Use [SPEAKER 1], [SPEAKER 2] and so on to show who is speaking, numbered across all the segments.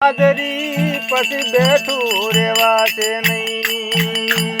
[SPEAKER 1] હાજરી પછી બેઠું રેવાશે નહીં.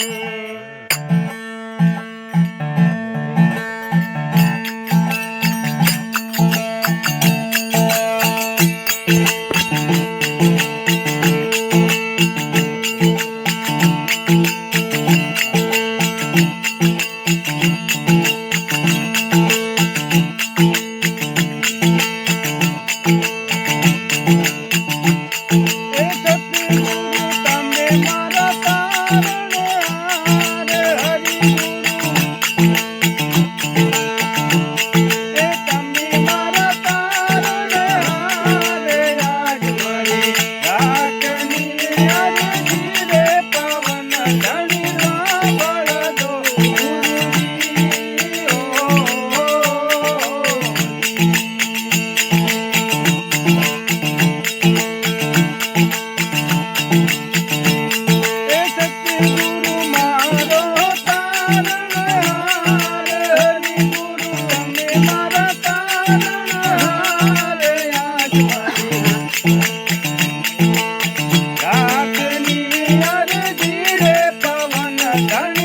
[SPEAKER 1] Dale.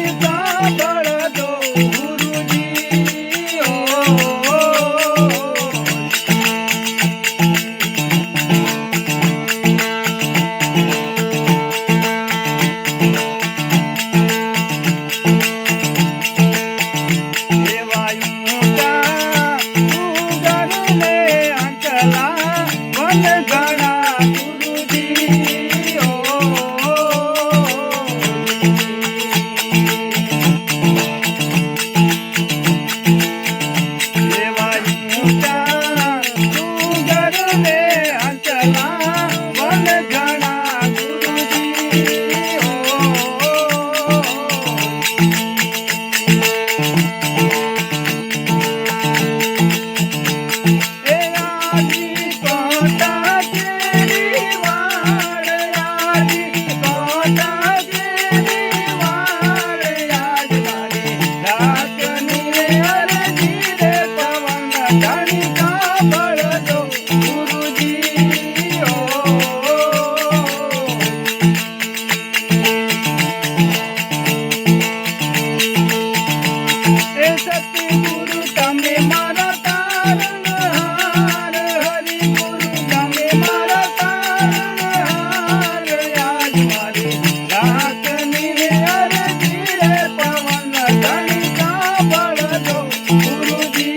[SPEAKER 1] I don't know.